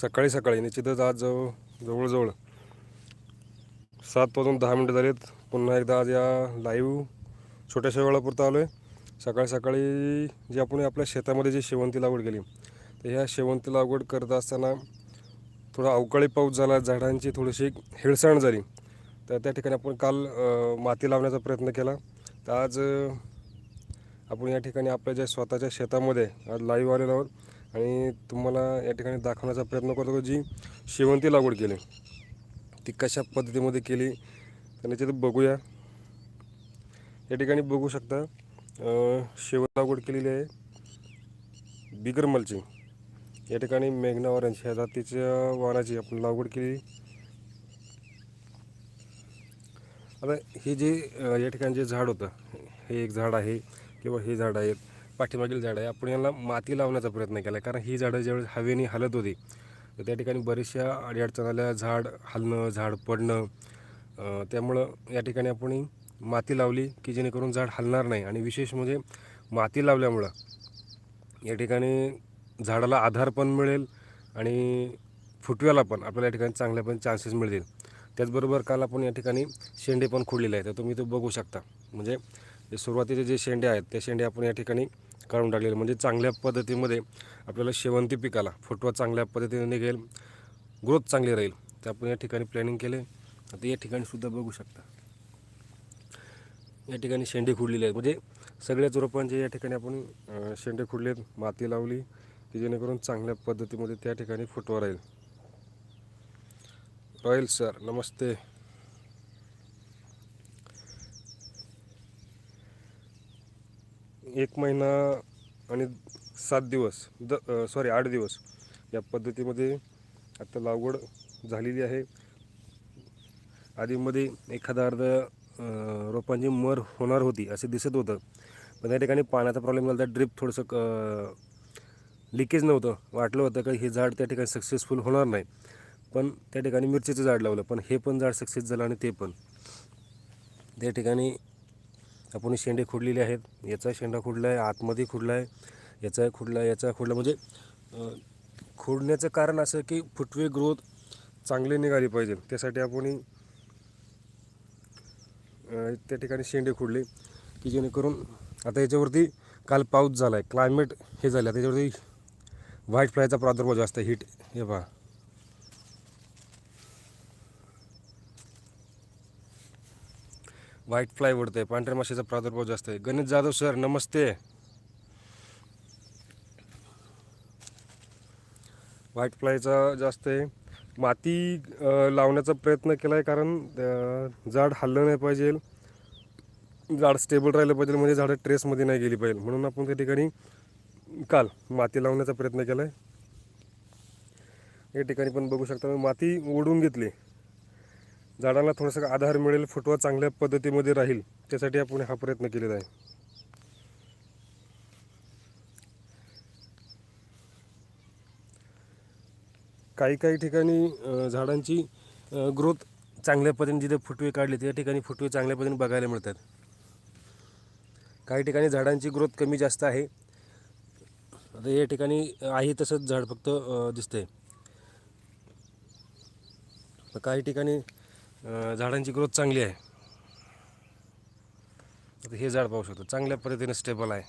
सकाळी सकाळी निश्चितच आज जवळ जवळजवळ सात वाजून दहा मिनटं झालेत. पुन्हा एकदा आज या लाईव्ह छोट्याशा वेळापुरतं आलो आहे सकाळी सकाळी जे आपण आपल्या शेतामध्ये जी शेवंती लागवड केली तर ह्या शेवंती लागवड करत असताना थोडा अवकाळी पाऊस झाला झाडांची थोडीशी हिळसाण झाली. तर त्या ठिकाणी आपण काल माती लावण्याचा प्रयत्न केला. तर आज आपण या ठिकाणी आपल्या ज्या स्वतःच्या शेतामध्ये आज लाईव्ह आलेलो आहोत आणि तुम्हाला या ठिकाणी दाखवण्याचा प्रयत्न करतो जी शेवंती लागवड केली ती कशा पद्धतीमध्ये केली तर निश्चित बघूया. या ठिकाणी बघू शकता अ, शेवंती लागवड केलेली आहे बिगर मल्चिंग या ठिकाणी मेघना ऑरेंज ह्या जातीच्या वाहनाची आपण लागवड केली. आता हे जे या ठिकाणी जे झाड होतं हे एक झाड आहे किंवा हे झाड आहेत पाठीमागील झाड आहे. आपण याला माती लावण्याचा प्रयत्न केला. कारण ही झाडं ज्यावेळेस हवेने हलत होती तर त्या ठिकाणी बऱ्याचशा अडीअडचण आल्या झाड हलणं झाड पडणं त्यामुळं या ठिकाणी आपण माती लावली की जेणेकरून झाड हलणार नाही. आणि विशेष म्हणजे माती लावल्यामुळं या ठिकाणी झाडाला आधार पण मिळेल आणि फुटव्याला पण आपल्याला या ठिकाणी चांगल्या पण चान्सेस मिळतील. त्याचबरोबर काल आपण या ठिकाणी शेंडे पण खोडलेले आहेत. तर तुम्ही ते बघू शकता. म्हणजे जे सुरुवातीचे जे शेंडे आहेत त्या शेंडे आपण या ठिकाणी काढून टाकलेलं. म्हणजे चांगल्या पद्धतीमध्ये आपल्याला शेवंती पिकाला फुटवा चांगल्या पद्धतीने निघेल ग्रोथ चांगली राहील. तर आपण या ठिकाणी प्लॅनिंग केले आता या ठिकाणी सुद्धा बघू शकता. या ठिकाणी शेंडे खुडलेले आहेत. म्हणजे सगळ्याच रोपांचे या ठिकाणी आपण शेंडे खुडले आहेत माती लावली की जेणेकरून चांगल्या पद्धतीमध्ये त्या ठिकाणी फुटवा राहील. रॉयल सर नमस्ते. एक महिना आणि सात दिवस द सॉरी आठ दिवस या पद्धतीमध्ये आता लागवड झालेली आहे. आधीमध्ये एखादा अर्ध रोपांची मर होणार होती असे दिसत होतं पण त्या ठिकाणी पाण्याचा प्रॉब्लेम झाला. ड्रिप थोडंसं लिकेज नव्हतं. वाटलं होतं का हे झाड त्या ठिकाणी सक्सेसफुल होणार नाही. पण त्या ठिकाणी मिरचीचं झाड लावलं. पण हे पण झाड सक्सेस झालं आणि ते पण. त्या ठिकाणी आपण शेंडे खुडलेले आहेत. याचा शेंडा खुडला आहे आतमध्ये खुडला आहे याचा खुडला आहे याचा खुडला. म्हणजे खुडण्याचं कारण असं की फुटवे ग्रोथ चांगले निघाली पाहिजे. त्यासाठी आपण त्या ठिकाणी शेंडे खुडले की जेणेकरून आता याच्यावरती काल पाऊस झाला आहे क्लायमेट हे झालं. त्याच्यावरती व्हाईट फ्लायचा प्रादुर्भाव जास्त आहे, हीट हे पहा. व्हाईट फ्लाय उडते पांढऱ्या माशाचा प्रादुर्भाव जास्त आहे. गणेश जाधव सर नमस्ते. व्हाईट फ्लायचा जास्त आहे. माती लावण्याचा प्रयत्न केला आहे कारण झाड हल्लं नाही पाहिजे. झाड स्टेबल राहिलं पाहिजे म्हणजे झाडं ट्रेसमध्ये नाही गेली पाहिजे. म्हणून आपण त्या ठिकाणी काल माती लावण्याचा प्रयत्न केला आहे या ठिकाणी पण बघू शकता माती ओढून घेतली. झाडाला थोडासा आधार मिळेल फुटवा चांगल्या पद्धतीमध्ये राहील त्यासाठी आपण हा प्रयत्न केलेला आहे. काही काही ठिकाणी झाडांची ग्रोथ चांगल्या पद्धतीने जिथे फुटवे काढले त्या ठिकाणी फुटवे चांगल्या पद्धतीने बघायला मिळतात. काही ठिकाणी झाडांची ग्रोथ कमी जास्त आहे. आता या ठिकाणी आहे तसंच झाड फक्त दिसतंय. काही ठिकाणी झाडांची ग्रोथ चांगली आहे. आता हे झाड पाहू शकतो. चांगल्या पद्धतीने स्टेबल आहे.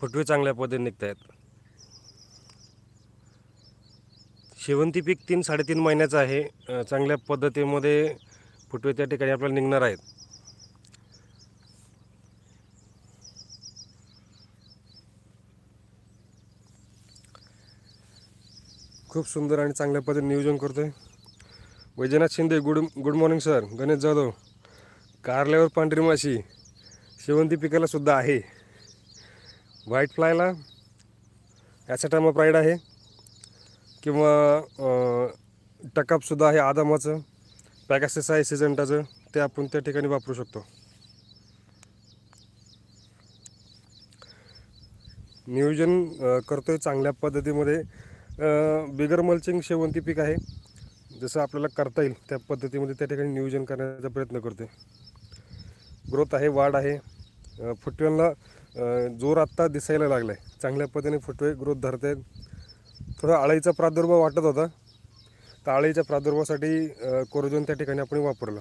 फुटवे चांगल्या पद्धतीने निघत आहेत. शेवंती पीक तीन साडेतीन महिन्याचं आहे. चांगल्या पद्धतीमध्ये फुटवे त्या ठिकाणी आपल्याला निघणार आहेत. खूप सुंदर आणि चांगल्या पद्धतीने नियोजन करतोय. Vaijnath Shinde good good morning sir Ganesh Jadhav. कारल्यावर पांढरी माशी. शेवंती पिकाला सुद्धा आहे. व्हाईट फ्लायला ॲसेटामा प्राईड आहे. किंवा टकअपसुद्धा आहे आदामाचं. पॅकॅसेस आहे सिजंटाचं ते आपण त्या ठिकाणी वापरू शकतो. नियोजन करतोय चांगल्या पद्धतीमध्ये. बिगर मल्चिंग शेवंती पीक आहे. जसं आपल्याला करता येईल त्या पद्धतीमध्ये त्या ठिकाणी नियोजन करण्याचा प्रयत्न करतो ग्रोथ आहे वाढ आहे. फुटव्यांना जोर आत्ता दिसायला लागला आहे चांगल्या पद्धतीने फुटवे ग्रोथ धरत आहेत थोडा आळीचा प्रादुर्भाव वाटत होता. तर आळीच्या प्रादुर्भावासाठी कोरोजन त्या ठिकाणी आपण वापरला.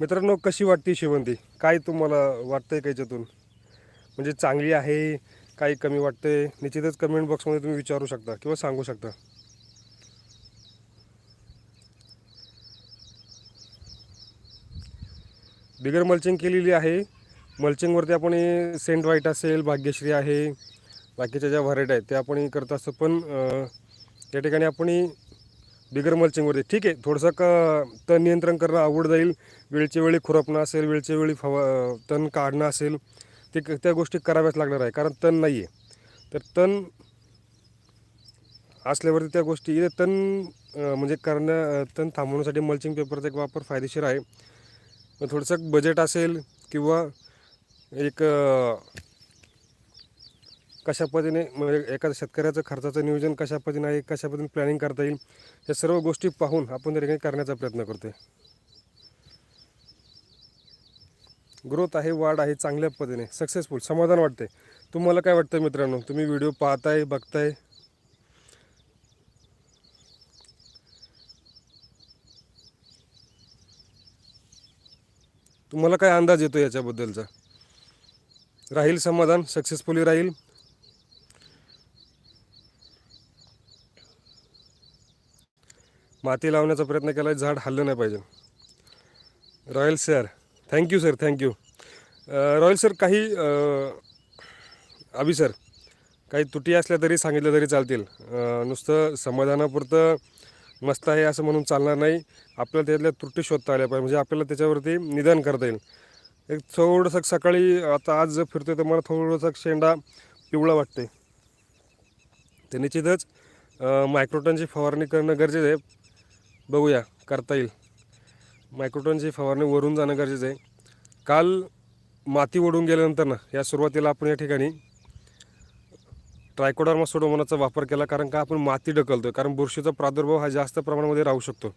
मित्रांनो कशी वाटते शेवंती? काय तुम्हाला वाटतंय का याच्यातून? म्हणजे चांगली आहे काही कमी वाटते निश्चितच कमेंट बॉक्समध्ये तुम्ही विचारू शकता किंवा सांगू शकता. बिगर मल्चिंग केलेली आहे. मल्चिंगवरती आपण सेंट व्हाईट असेल भाग्यश्री आहे बाकीच्या ज्या व्हरायटी आहेत त्या आपण हे करत असतो. पण त्या ठिकाणी आपण बिगर मल्चिंगवरती ठीक आहे थोडंसं क तण नियंत्रण करणं आवड जाईल. वेळच्या वेळी खुरपणं असेल वेळच्या वेळी फवा तण काढणं असेल ते क- त्या गोष्टी कराव्याच लागणार आहे कारण तण नाही आहे तर तण असल्यावरती त्या गोष्टी तण म्हणजे करणं तण थांबवण्यासाठी मल्चिंग पेपरचा एक वापर फायदेशीर आहे. थोडंसं बजेट असेल किंवा एक कशा पद्धतीने म्हणजे एखाद्या शेतकऱ्याचं खर्चाचं नियोजन कशा पद्धतीने आहे कशा पद्धतीने प्लॅनिंग करता येईल या सर्व गोष्टी पाहून आपण त्या ठिकाणी करण्याचा प्रयत्न करतोय. ग्रोथ आहे वाढ आहे चांगल्या पद्धतीने. सक्सेसफुल समाधान वाटते तुम्हाला काय वाटतं मित्रांनो? तुम्ही व्हिडिओ पाहताय बघताय? तुम्हाला काय अंदाज येतो याच्याबद्दलचा? राहील समाधान सक्सेसफुली राहील? माती लावण्याचा प्रयत्न केला झाड हल्लं नाही पाहिजे. Royal share thank you sir thank you Royal sir काही अ, अभि सर काही तुटी असल्या तरी सांगितलं तरी चालतील. Uh, नुसतं समाधानापुरतं मस्त आहे असं म्हणून चालणार नाही. आपल्याला त्यातल्या त्रुटी शोधता आल्या पाहिजे. म्हणजे आपल्याला त्याच्यावरती निदान करता येईल. एक थोडंसं सकाळी आता आज जर फिरतोय तर मला थोडंसं शेंडा पिवळा वाटते ते निश्चितच uh, मायक्रोटनची फवारणी करणं गरजेचं आहे. बघूया करता येईल. मायक्रोटनची फवारणी वरून जाणं गरजेचं आहे. काल माती ओढून गेल्यानंतर ना या सुरुवातीला आपण या ठिकाणी ट्रायकोडार्मा सोडोमोनाचा वापर केला कारण का आपण माती ढकलतो कारण बुरशीचा प्रादुर्भाव हा जास्त प्रमाणामध्ये राहू शकतो.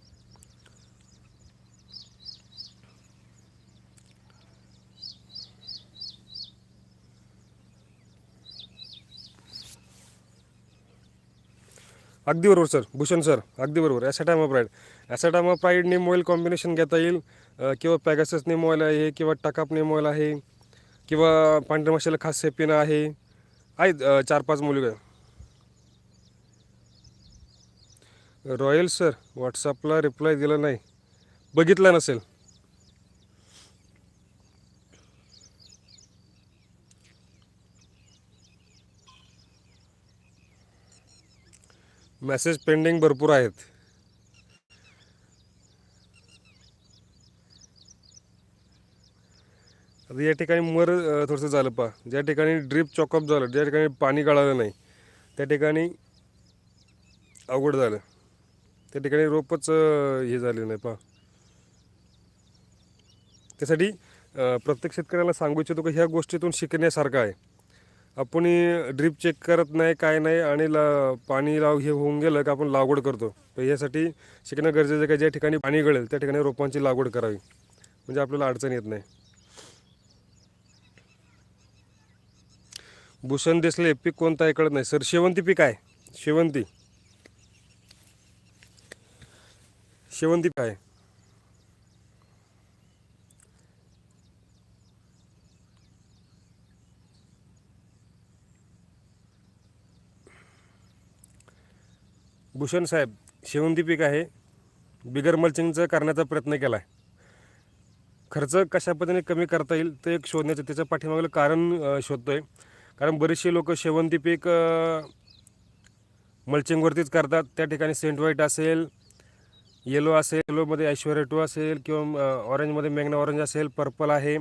अगदी बरोबर सर. भूषण सर अगदी बरोबर. Acetamiprid acetamiprid neem oil combination घेता येईल. किंवा पॅगासस नेम ऑइल आहे किंवा टाकाप नेम ऑइल आहे किंवा पांढऱ्या माशाला खास सेपिना आहे. आहेत चार पाच मुली रॉयल सर व्हॉट्सअपला रिप्लाय दिला नाही. बघितला नसेल. मेसेज पेंडिंग भरपूर आहेत. आता या ठिकाणी मर थोडंसं झालं पा ज्या ठिकाणी ड्रीप चॉकअप झालं ज्या ठिकाणी पाणी गळालं नाही त्या ठिकाणी अवघड झालं. त्या ठिकाणी रोपच हे झाले नाही पा त्यासाठी प्रत्येक शेतकऱ्याला सांगू इच्छितो की ह्या गोष्टीतून शिकण्यासारखं आहे. आपण ड्रीप चेक करत नाही काय नाही आणि ला पाणी लाव हे होऊन गेलं की आपण लागवड करतो. तर यासाठी शिकणं गरजेचं आहे का ज्या ठिकाणी पाणी गळेल त्या ठिकाणी रोपांची लागवड करावी. म्हणजे आपल्याला अडचण येत नाही. भूषण दिसले पीक कोणतं आहे कळत नाही. सर शेवंती पीक आहे. शेवंती. शेवंती पीक आहे. भूषण साहेब शेवंती पीक आहे. बिगर मल्चिंगचं करण्याचा प्रयत्न केला आहे खर्च कशा पद्धतीने कमी करता येईल ते एक शोधण्याचं त्याच्या पाठीमागलं कारण शोधतो आहे कारण बरेचसे लोक शेवंती पीक मल्चिंगवरतीच करतात. त्या ठिकाणी सेंट व्हाईट असेल येलो असेल येलोमध्ये ऐश्वर्या टू असेल किंवा ऑरेंजमध्ये मॅग्ना ऑरेंज असेल पर्पल आहे.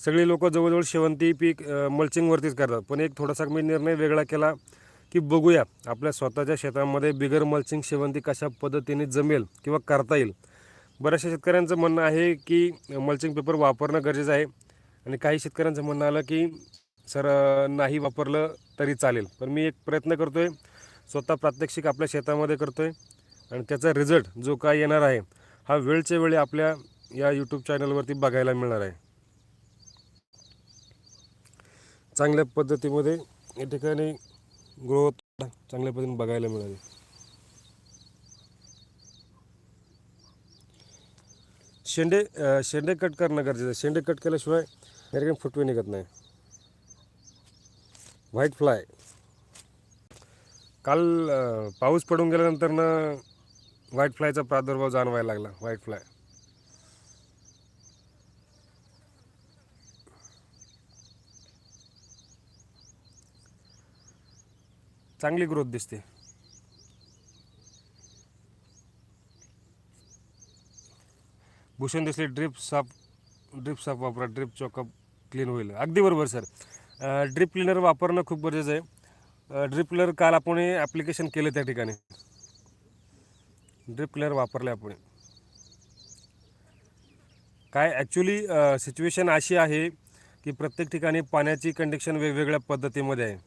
सगळी लोक जवळजवळ शेवंती पीक मल्चिंगवरतीच करतात. पण एक थोडासा मी निर्णय वेगळा केला. की बघूया आपल्या स्वतःच्या शेतामध्ये बिगर मल्चिंग शेवंती कशा पद्धतीने जमेल किंवा करता येईल. बऱ्याचशा शेतकऱ्यांचं म्हणणं आहे की मल्चिंग पेपर वापरणं गरजेचं आहे आणि काही शेतकऱ्यांचं म्हणणं आलं की सर नाही वापरलं तरी चालेल. पण मी एक प्रयत्न करतो आहे स्वतः प्रात्यक्षिक आपल्या शेतामध्ये करतो आहे आणि त्याचा रिझल्ट जो काय येणार आहे हा वेळच्या वेळी आपल्या या यूट्यूब चॅनलवरती बघायला मिळणार आहे. चांगल्या पद्धतीमध्ये या ठिकाणी ग्रोथ चांगल्या पद्धतीने बघायला मिळाली. शेंडे शेंडे कट करणं गरजेचं आहे. शेंडे कट केल्याशिवाय या ठिकाणी फुटवे निघत नाही. व्हाईट फ्लाय काल पाऊस पडून गेल्यानंतर ना व्हाईट फ्लायचा प्रादुर्भाव जाणवायला लागला. व्हाईट फ्लाय चांगली ग्रोथ दिसते. भूषण दिसले ड्रिप साफ ड्रिप साफ वापरा ड्रिप चॉकअप क्लीन होईल. अगदी बरोबर सर ड्रिप क्लीनर वापरणं खूप गरजेचं आहे. ड्रिप क्लिनर काल आपण ॲप्लिकेशन केलं त्या ठिकाणी. ड्रिप क्लिनर वापरले आपण. काय ॲक्च्युली सिच्युएशन अशी आहे की प्रत्येक ठिकाणी पाण्याची कंडिक्शन वेगवेगळ्या पद्धतीमध्ये आहे.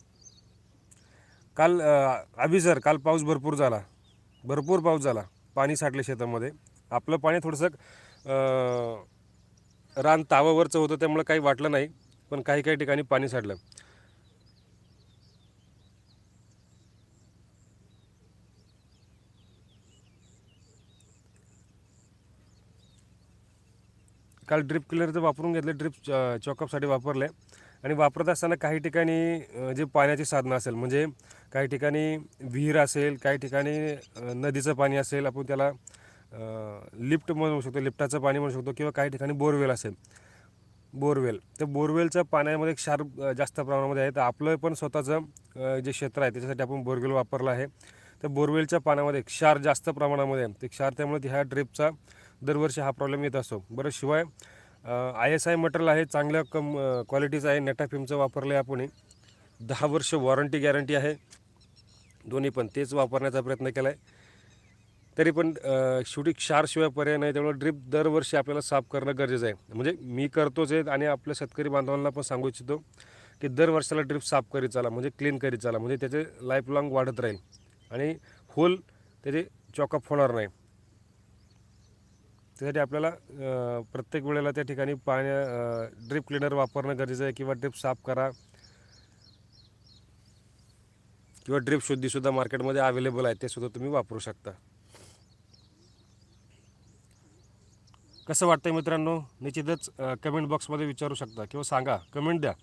काल अ, अभि सर काल पाऊस भरपूर झाला. भरपूर पाऊस झाला पाणी साठले शेतामध्ये. आपलं पाणी थोडंसं रान तावावरचं होतं त्यामुळे काही वाटलं नाही पण काही काही ठिकाणी पाणी साठलं. काल ड्रिप क्लिअरचं वापरून घेतले ड्रिप चॉकअपसाठी वापरले आणि वापरत असताना काही ठिकाणी जे पाण्याची साधनं असेल म्हणजे काही ठिकाणी विहीर असेल काही ठिकाणी नदीचं पाणी असेल आपण त्याला लिफ्ट म्हणू शकतो लिफ्टाचं पाणी म्हणू शकतो किंवा काही ठिकाणी बोरवेल असेल. बोरवेल. तर बोरवेलच्या पाण्यामध्ये क्षार जास्त प्रमाणामध्ये आहे. तर आपलं पण स्वतःचं जे क्षेत्र आहे त्याच्यासाठी आपण बोरवेल वापरलं आहे. तर बोरवेलच्या पाण्यामध्ये क्षार जास्त प्रमाणामध्ये आहे. ते क्षार त्यामुळे ह्या ड्रिपचा दरवर्षी हा प्रॉब्लेम येत असतो. बरं शिवाय आय एस आय मटेरियल आहे चांगल्या कम क्वालिटीचं आहे. नेटाफिमचं वापरलं आहे आपण दहा वर्ष वॉरंटी गॅरंटी आहे. दोन्ही पण तेच वापरण्याचा प्रयत्न केला आहे तरी पण शेवटी क्षारशिवाय पर्याय नाही त्यामुळे ड्रिप दरवर्षी आपल्याला साफ करणं गरजेचं आहे. म्हणजे मी करतोच आहे आणि आपल्या शेतकरी बांधवांना पण सांगू इच्छितो की दर वर्षाला ड्रिप साफ करीत चाला म्हणजे क्लीन करीत चाला म्हणजे त्याचे लाईफ लाँग वाढत राहील. आणि होल त्याचे चॉकअप होणार नाही. त्यासाठी आपल्याला अ, प्रत्येक वेळेला त्या ठिकाणी पाण्या ड्रिप क्लिनर वापरणं गरजेचं आहे किंवा ड्रिप साफ करा. किंवा ड्रिप शुद्धीसुद्धा मार्केटमध्ये अवेलेबल आहे ते सुद्धा तुम्ही वापरू शकता. कसं वाटतंय मित्रांनो? निश्चितच कमेंट बॉक्समध्ये विचारू शकता किंवा सांगा. कमेंट द्या.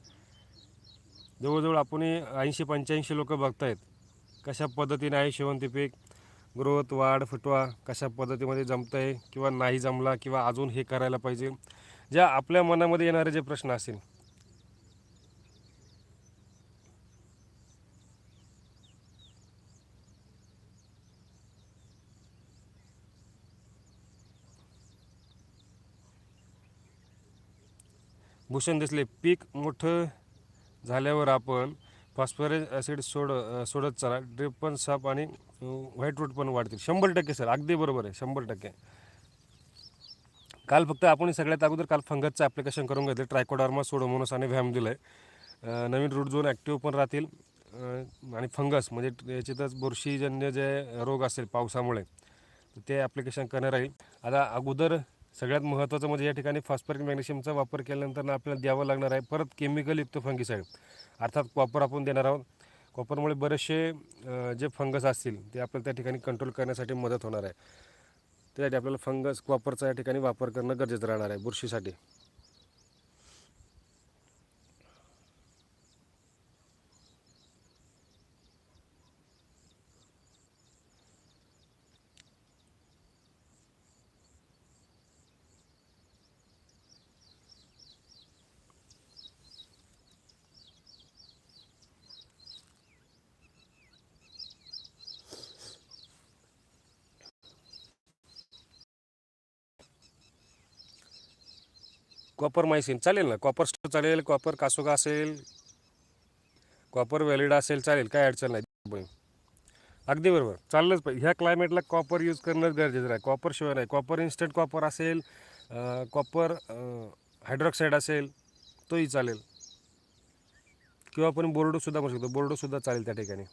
जवळजवळ आपण ऐंशी पंच्याऐंशी लोक बघतायत कशा पद्धतीने आहे शेवंती पीक ग्रोथ वाढ फुटवा कशा पद्धतीमध्ये जमतं आहे किंवा नाही जमला किंवा अजून हे करायला पाहिजे ज्या आपल्या मनामध्ये येणारे जे प्रश्न असतील. भूषण दिसले पीक मोठं झाल्यावर आपण फॉस्फरस ॲसिड सोड सोडत चला. ड्रिप पण साफ आणि व्हाईट रूट पण वाढतील. शंभर टक्के सर. अगदी बरोबर आहे. शंभर टक्के. काल फक्त आपण सगळ्यात अगोदर काल फंगसचं ॲप्लिकेशन करून घेतलं. ट्रायकोडार्मा सोडोमोनस आणि व्हॅम दिलं आहे नवीन रूट झोन ॲक्टिव्ह पण राहतील. आणि फंगस म्हणजे याच्यातच बुरशीजन्य जे रोग असेल पावसामुळे तर ते ॲप्लिकेशन करणार राहील आता अगोदर सगळ्यात महत्त्वाचं म्हणजे या ठिकाणी फॉस्फरिक मॅग्नेशियमचा वापर केल्यानंतर आपल्याला द्यावं लागणार आहे. परत केमिकलयुक्त फंगिसाईड अर्थात कॉपर आपण देणार आहोत. कॉपरमुळे बरेचसे जे फंगस असतील ते आपल्याला त्या ठिकाणी कंट्रोल करण्यासाठी मदत होणार आहे. त्यासाठी आपल्याला फंगस कॉपरचा या ठिकाणी वापर करणं गरजेचं राहणार आहे बुरशीसाठी. कॉपर मायसिन चालेल ना? कॉपर स्टोर चालेल कॉपर कासोगा असेल कॉपर व्हॅलिडा असेल चालेल काय अडचण नाही. अगदी बरोबर. चाललंच पाहिजे. ह्या क्लायमेटला कॉपर यूज करणं गरजेचं आहे कॉपर शिवाय नाही. कॉपर इन्स्टंट कॉपर असेल कॉपर हायड्रॉक्साईड असेल तोही चालेल. किंवा आपण बोर्डोसुद्धा म्हणू शकतो. बोर्डोसुद्धा चालेल त्या ठिकाणी.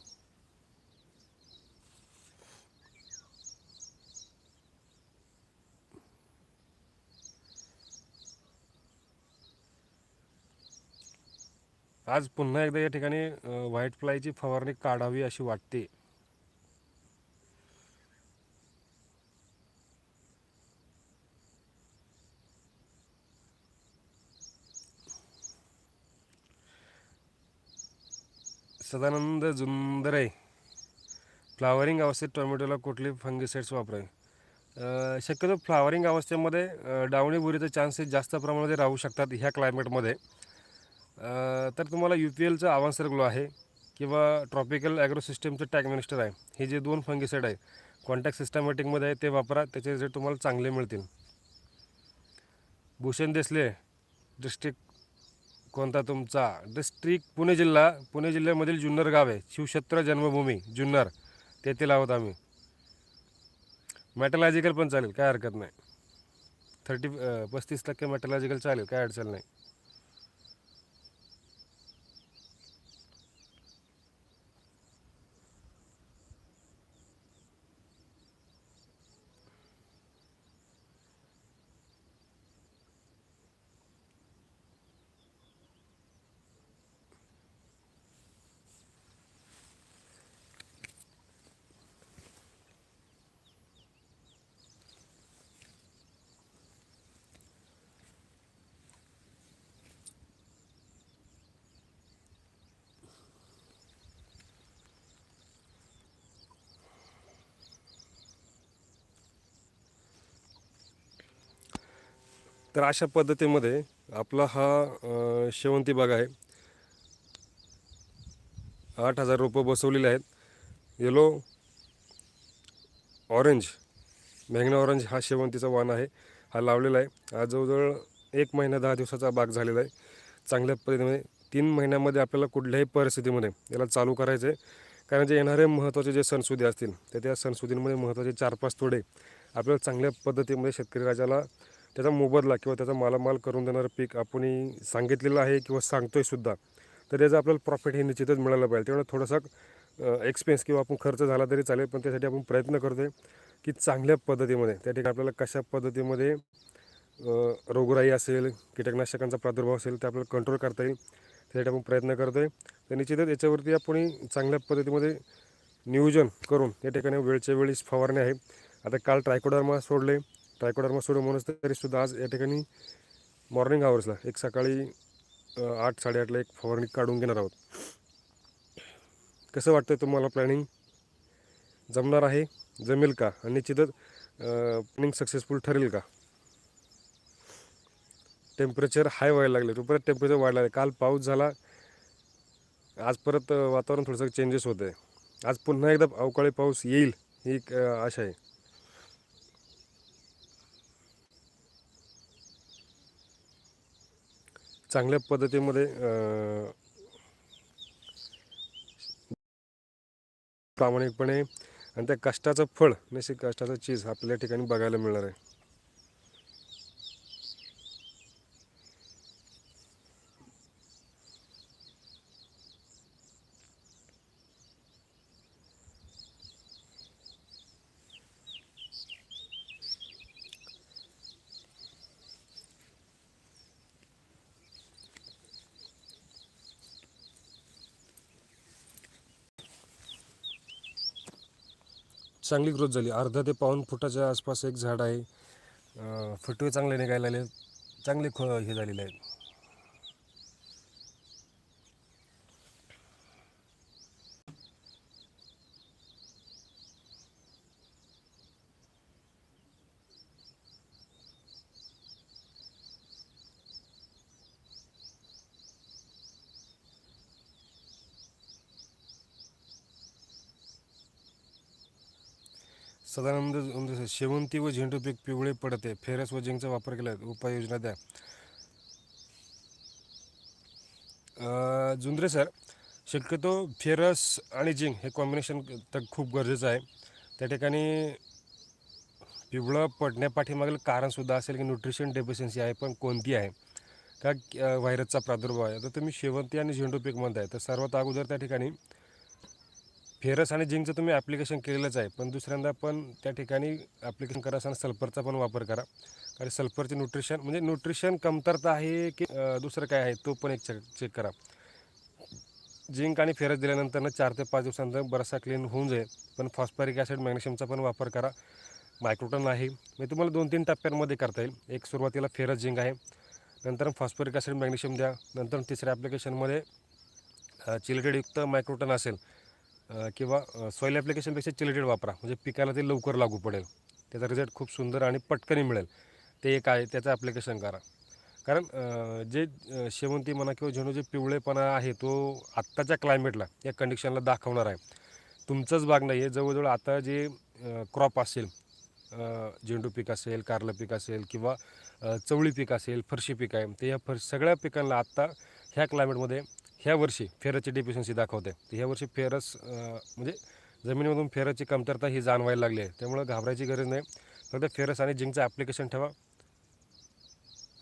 आज पुन्हा एकदा या ठिकाणी व्हाईट फ्लायची फवारणी काढावी अशी वाटते. सदानंद जुंदरे फ्लावरिंग अवस्थेत टोमॅटोला कुठली फंगिसाइड्स वापरावे? शक्यतो फ्लावरिंग अवस्थेमध्ये डावणी बुरीचे चान्सेस जास्त प्रमाणामध्ये राहू शकतात ह्या क्लायमेटमध्ये. तर तुम्हाला यू पी एलचं आव्हान्सर ग्लो आहे किंवा ट्रॉपिकल ॲग्रो सिस्टमचं टॅग मिनिस्टर आहे. हे जे दोन फंगिसाईड आहे कॉन्टॅक्ट सिस्टमॅटिकमध्ये आहे ते वापरा. त्याचे रिझल्ट तुम्हाला चांगले मिळतील. भूषण देसले डिस्ट्रिक्ट कोणता तुमचा? डिस्ट्रिक्ट पुणे जिल्हा. पुणे जिल्ह्यामधील जुन्नर गाव आहे. शिवक्षेत्र जन्मभूमी जुन्नर. तेथील आहोत आम्ही. मॅटलॉजिकल पण चालेल काय हरकत नाही. थर्टी पस्तीस टक्के मॅटलॉजिकल चालेल काय अडचण नाही. तर अशा पद्धतीमध्ये आपला हा शेवंती बाग आहे. आठ हजार रोपं बसवलेले आहेत. येलो ऑरेंज मॅग्ना ऑरेंज हा शेवंतीचा वाण आहे. हा लावलेला आहे. हा जवळजवळ एक महिना दहा दिवसाचा बाग झालेला आहे. चांगल्या पद्धतीमध्ये तीन महिन्यामध्ये आपल्याला कुठल्याही परिस्थितीमध्ये याला चालू करायचं आहे कारण जे येणारे महत्त्वाचे जे सणसुदी असतील तर त्या सणसुदींमध्ये महत्त्वाचे चार पाच तोडे आपल्याला चांगल्या पद्धतीमध्ये शेतकरी राजाला त्याचा मोबदला किंवा त्याचा मालामाल करून देणारं पीक आपण सांगितलेलं आहे किंवा सांगतोय सुद्धा तर त्याचं आपल्याला प्रॉफिट हे निश्चितच मिळालं पाहिजे. त्यामुळे थोडासा एक्सपेन्स किंवा आपण खर्च झाला तरी चालेल पण त्यासाठी आपण प्रयत्न करतोय की चांगल्या पद्धतीमध्ये त्या ठिकाणी आपल्याला कशा पद्धतीमध्ये रोगराई असेल कीटकनाशकांचा प्रादुर्भाव असेल ते आपल्याला कंट्रोल करता येईल त्यासाठी आपण प्रयत्न करतोय. तर निश्चितच याच्यावरती आपण चांगल्या पद्धतीमध्ये नियोजन करून या ठिकाणी वेळच्या वेळीच फवारणी आहे. आता काल ट्रायकोडर्मा सोडले ट्रायकोडर्मा सोडून म्हणून तरीसुद्धा आज या ठिकाणी मॉर्निंग आवर्सला एक सकाळी आठ साडेआठला एक फवारणी काढून घेणार आहोत. कसं वाटतं तुम्हाला प्लॅनिंग जमणार आहे? जमेल का? आणि निश्चितच प्लॅनिंग सक्सेसफुल ठरेल का? टेम्परेचर हाय व्हायला लागले. परत टेम्परेचर वाढलं आहे काल पाऊस झाला. आज परत वातावरण थोडंसं चेंजेस होतं आहे आज पुन्हा एकदा अवकाळी पाऊस येईल ही एक आशा आहे. चांगल्या पद्धतीमध्ये प्रामाणिकपणे आणि त्या कष्टाचं फळ निश्चित कष्टाचं चीज आपल्या ठिकाणी बघायला मिळणार आहे. चांगली ग्रोथ झाली. अर्धा ते पाऊण फुटाच्या आसपास एक झाड आहे. फुटवे चांगले निघायला लागले. चांगले ख हे झालेले आहेत सदानंद म्हणजे म्हणजे शेवंती व झेंडू पीक पिवळे पडते. फेरस व जिंकचा वापर केला उपाययोजना द्या. जुंद्रे सर शक्यतो फेरस आणि जिंक हे कॉम्बिनेशन तर खूप गरजेचं आहे. त्या ठिकाणी पिवळं पडण्यापाठीमागील कारणसुद्धा असेल की न्यूट्रिशन डेफिशियन्सी आहे पण कोणती आहे? का व्हायरसचा प्रादुर्भाव आहे? तर तुम्ही शेवंती आणि झेंडू पीक म्हणताय. तर सर्वात अगोदर त्या ठिकाणी फेरस आणि झिंकचं तुम्ही ॲप्लिकेशन केलेलंच आहे पण दुसऱ्यांदा पण त्या ठिकाणी ॲप्लिकेशन करा असताना सल्फरचा पण वापर करा. कारण सल्फरचे न्यूट्रिशन म्हणजे न्यूट्रिशन कमतरता आहे की दुसरं काय आहे तो पण एक चेक चेक करा. जिंक आणि फेरस दिल्यानंतर चार ते पाच दिवसानंतर बराचसा क्लीन होऊन जाईल पण फॉस्फरिक ॲसिड मॅग्नेशियमचा पण वापर करा. मायक्रोटन आहे. मी तुम्हाला दोन तीन टप्प्यांमध्ये करता येईल. एक सुरुवातीला फेरस झिंक आहे नंतर फॉस्फरिक ॲसिड मॅग्नेशियम द्या नंतर तिसऱ्या ॲप्लिकेशनमध्ये चिलिटेडयुक्त मायक्रोटन असेल किंवा सॉईल ॲप्लिकेशनपेक्षा चिलेटेड वापरा. म्हणजे पिकाला ते लवकर लागू पडेल. त्याचा रिझल्ट खूप सुंदर आणि पटकनी मिळेल. ते एक आहे त्याचं ॲप्लिकेशन करा. कारण जे शेवंती म्हणा किंवा झेंडू जे पिवळेपणा आहे तो आत्ताच्या क्लायमेटला या कंडिशनला दाखवणार आहे. तुमचंच बाग नाही आहे. जवळजवळ आता जे क्रॉप असेल झेंडू पीक असेल कारलं पीक असेल किंवा चवळी पीक असेल फरशी पीक आहे ते या फर सगळ्या पिकांना आत्ता ह्या क्लायमेटमध्ये ह्या वर्षी फेरसची डिफिशियन्सी दाखवते. तर ह्या वर्षी फेरस म्हणजे जमिनीमधून फेरसची कमतरता ही जाणवायला लागली आहे. त्यामुळं घाबरायची गरज नाही. फक्त फेरस आणि जिंकचं ॲप्लिकेशन ठेवा.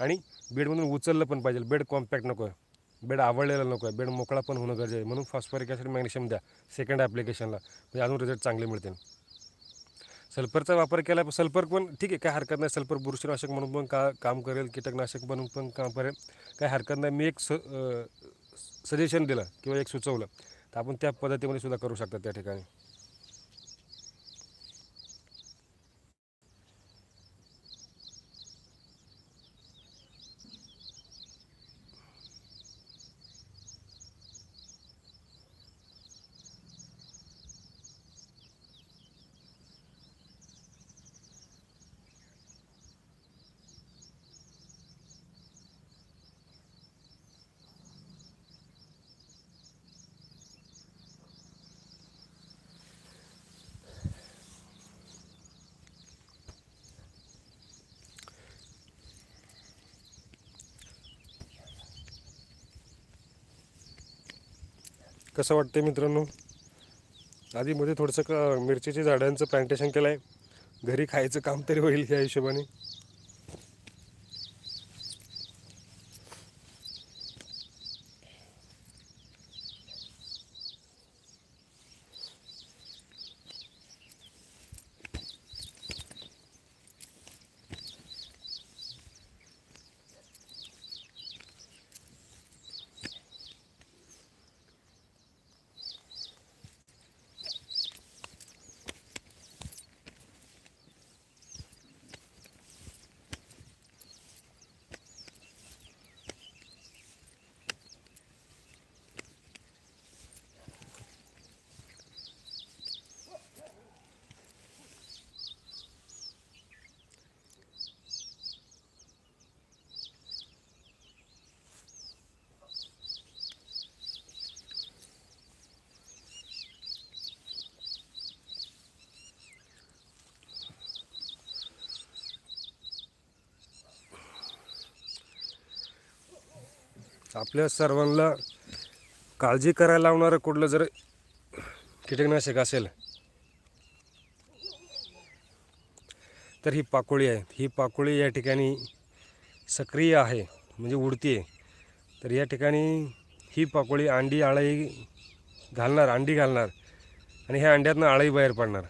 आणि बेडमधून उचललं पण पाहिजे. बेड कॉम्पॅक्ट नको आहे बेड आवडलेला नको आहे बेड मोकळा पण होणं गरजेचं आहे. म्हणून फॉस्फरिक ॲसिड मॅग्नेशियम द्या. सेकंड ॲप्लिकेशनला म्हणजे अजून रिझल्ट चांगले मिळतील. सल्फरचा वापर केला सल्फर पण ठीक आहे. काय हरकत नाही. सल्फर बुरशीनाशक म्हणून पण का काम करेल. कीटकनाशक म्हणून पण काम करेल. काय हरकत नाही. मी एक स सजेशन दिलं किंवा एक सुचवलं तर आपण त्या पद्धतीमध्ये सुद्धा करू शकतात त्या ठिकाणी. कसं वाटतं मित्रांनो? आधीमध्ये थोडंसं क मिरचीच्या झाडांचं प्लांटेशन केलं आहे घरी खायचं काम तरी होईल या हिशोबाने. आपल्या सर्वांना काळजी करायला लावणारं कुठलं जर कीटकनाशक असेल तर ही पाकोळी आहे. ही पाकोळी या ठिकाणी सक्रिय आहे म्हणजे उडती आहे. तर या ठिकाणी ही पाकोळी अंडी आळई घालणार अंडी घालणार आणि ह्या अंड्यातनं आळई बाहेर पडणार.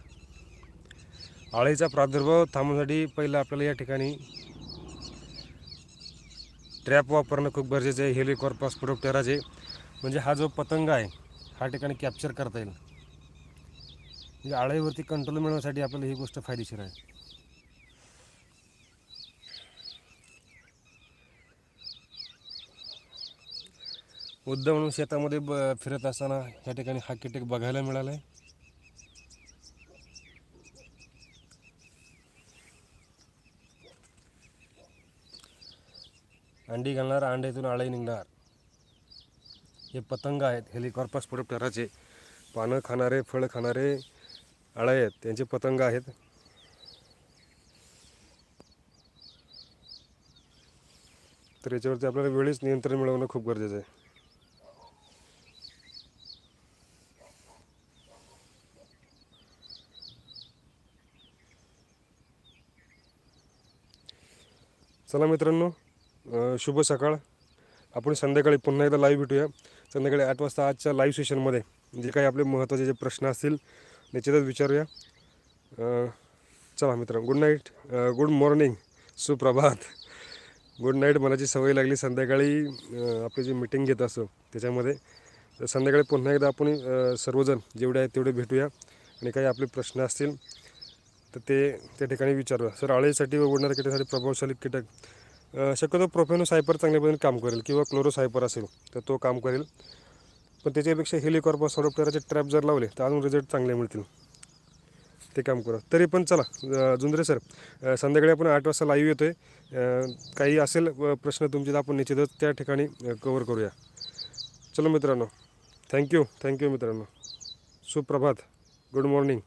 आळीचा प्रादुर्भाव थांबवण्यासाठी पहिलं आपल्याला या ठिकाणी ट्रॅप वापरणं खूप गरजेचं आहे. हेलिकॉर्पस प्रोडक्टराचे म्हणजे हा जो पतंग आहे हा ठिकाणी कॅप्चर करता येईल. म्हणजे आळीवरती कंट्रोल मिळवण्यासाठी आपल्याला ही गोष्ट फायदेशीर आहे. उद्धव म्हणून शेतामध्ये ब फिरत असताना ह्या ठिकाणी हा कीटक बघायला मिळाला आहे अंडी घालणार अंड्यातून आळे निघणार. हे पतंग आहेत हेलिकॉर्पस प्रोडक्टराचे पानं खाणारे फळं खाणारे आळे आहेत त्यांचे पतंग आहेत. तर याच्यावरती आपल्याला वेळीच नियंत्रण मिळवणं खूप गरजेचं आहे. चला मित्रांनो शुभ सकाळ. आपण संध्याकाळी पुन्हा एकदा लाईव्ह भेटूया. संध्याकाळी आठ वाजता आजच्या लाईव्ह सेशनमध्ये जे काही आपले महत्त्वाचे जे प्रश्न असतील निश्चितच विचारूया. चला मित्र गुड नाईट गुड मॉर्निंग सुप्रभात. गुड नाईट मलाची सवय लागली. संध्याकाळी आपली जी मिटिंग घेत असतो त्याच्यामध्ये. तर संध्याकाळी पुन्हा एकदा आपण सर्वजण जेवढे आहेत तेवढे भेटूया. आणि काही आपले प्रश्न असतील तर ते त्या ठिकाणी विचारूया. सर आळीसाठी व उडणाऱ्या किटासाठी प्रभावशाली कीटक शक्यतो प्रोफेनो सायपर चांगल्या पद्धतीने काम करेल किंवा क्लोरो सायपर असेल तर तो काम करेल. पण त्याच्यापेक्षा हेलिकॉर्पस सोडोप्टेराचे ट्रॅप जर लावले तर अजून रिझल्ट चांगले मिळतील. ते काम करा. तरी पण चला जुंद्रे सर संध्याकाळी आपण आठ वाजता लाईव्ह येतो आहे काही असेल प्रश्न तुमचे तर आपण निश्चितच त्या ठिकाणी कवर करूया. चलो मित्रांनो थँक्यू थँक्यू मित्रांनो. सुप्रभात गुड मॉर्निंग